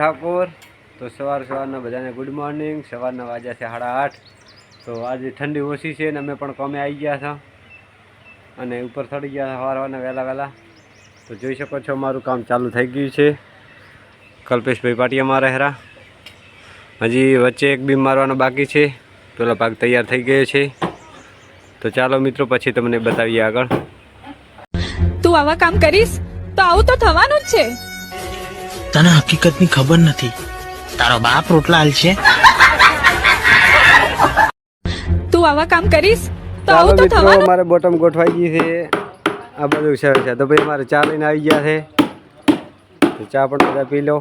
ઠાકોર. તો સવાર સવારના બધાને ગુડ મોર્નિંગ સવારના વાગ્યા છે સાડા આઠ. તો આજે ઠંડી ઓછી છે ને અમે પણ કોમે આવી ગયા છો. અને ઉપર ચડી ગયા સવાર સવારના વહેલા વહેલા. તો જોઈ શકો છો મારું કામ ચાલુ થઈ ગયું છે. કલ્પેશભાઈ પાટિયા રહેરા હેરા. હજી વચ્ચે એક બીમ મારવાનો બાકી છે. પેલો ભાગ તૈયાર થઈ ગયો છે. તો ચાલો મિત્રો, પછી તમને બતાવીએ આગળ. તું આવા કામ કરીશ તો આવું તો થવાનું જ છે. તને હકીકતની ખબર નથી. તારો બાપ રોટલા હાલ છે. તું આવા કામ કરીશ? તો આવું તો થવાનું. અમારે બોટમ ગોઠવાઈ ગઈ છે. આ બધું છે છે. તો ભાઈ અમારે ચા લઈને આવી ગયા છે. તો ચા પણ બધા પી લો.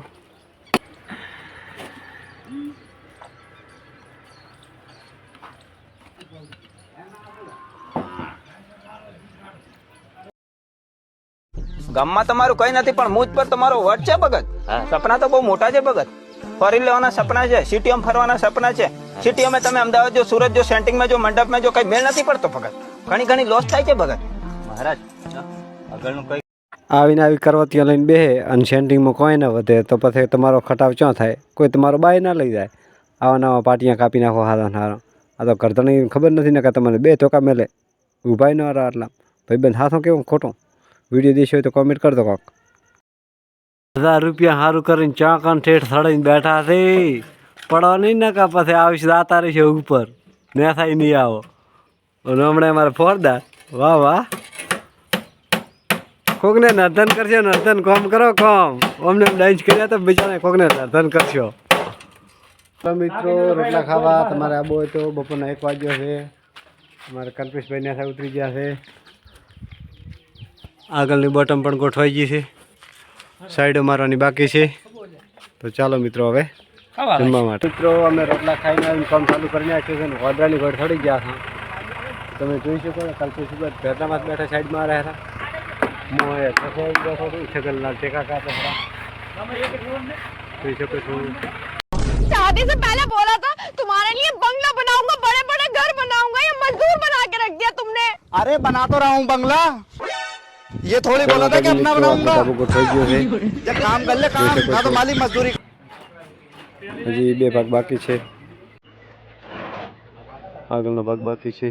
ગામમાં તમારું કઈ નથી પણ મુજ પર તમારો વટ છે ભગત. સપના તો બહુ મોટા છે ભગત. ફરી લેવાના સપના છે સિટીએમ ફરવાના સપના છે. સિટીએમ તમે અમદાવાદ જો સુરત જો સેન્ટિંગમાં જો મંડપમાં જો કઈ મેળ નથી પડતો ભગત. ઘણી ઘણી લોસ થાય છે ભગત. મહારાજ આગળનું કઈ? આવીને આવી કરવતીઓ લઈને બેસે અને સેન્ટિંગમાં કોઈ ના વધે તો પછી તમારો ખટાવ ક્યાં થાય? કોઈ તમારો બાય ના લઈ જાય. આવા નવા પાટિયા કાપી નાખો હારા હારો. આ તો કરતણી ખબર નથી ને કે તમને બે ચોકા મેલે. ઉભાઈ ન રહો આટલા. ભાઈબંધ હાથો કેવું ખોટું? વીડિયો દેશો હોય તો કોમેન્ટ કરતો કાંક. હજાર રૂપિયા સારું કરીને ચા ઠેઠ સડાઈને બેઠા છે. પડવા નહીં નકા પછી આવીશ દાતા રહેશે ઉપર. ને થાય નહીં આવો. અને હમણાં અમારે ફોરદાર વાહ વાહ. કોકને નર્તન કરશો નર્તન કોમ કરો કોમ. અમને ડાન્સ કર્યા તો બીજાને કોકને નર્તન કરશો. તો મિત્રો રોટલા ખાવા. તમારે આબો હોય તો બપોરના એક વાગ્યો છે. અમારે કલ્પેશભાઈ ને ઉતરી ગયા છે. આગળની બોટમ પણ ગોઠવાઈ ગઈ છે સાઈડો મારવાની બાકી છે તો ચાલો મિત્રો હવે જમવા માટે મિત્રો અમે રોટલા ખાઈને આવીને કામ ચાલુ કરી નાખ્યું છે ને વાદરાની ઘર થડી ગયા છે તમે જોઈ શકો છો કલ્પેશભાઈ ભેરનામાં બેઠા સાઈડમાં રહ્યા હતા હું એ થકો બેઠો છું છગલના ટેકા કાપે ખરા જોઈ શકો છો शादी से पहले बोला था तुम्हारे लिए बंगला बनाऊंगा बड़े बड़े घर बनाऊंगा ये मजदूर बना के रख दिया तुमने અરે બના તો રહા હું બંગલા ये थोड़ी बोला था कि अपना बनाऊंगा ધાબો ગોઠવાઈ ગયો છે ये काम कर ले काम ना तो मालिक मजदूरी હજી બે ભાગ બાકી છે આગળનો ભાગ બાકી છે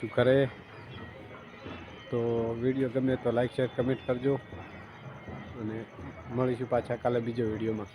આવી કરે તો વીડિયો ગમે તો લાઈક શેર કમેન્ટ કરજો. અને મળીશું પાછા કાલે બીજો વિડીયોમાં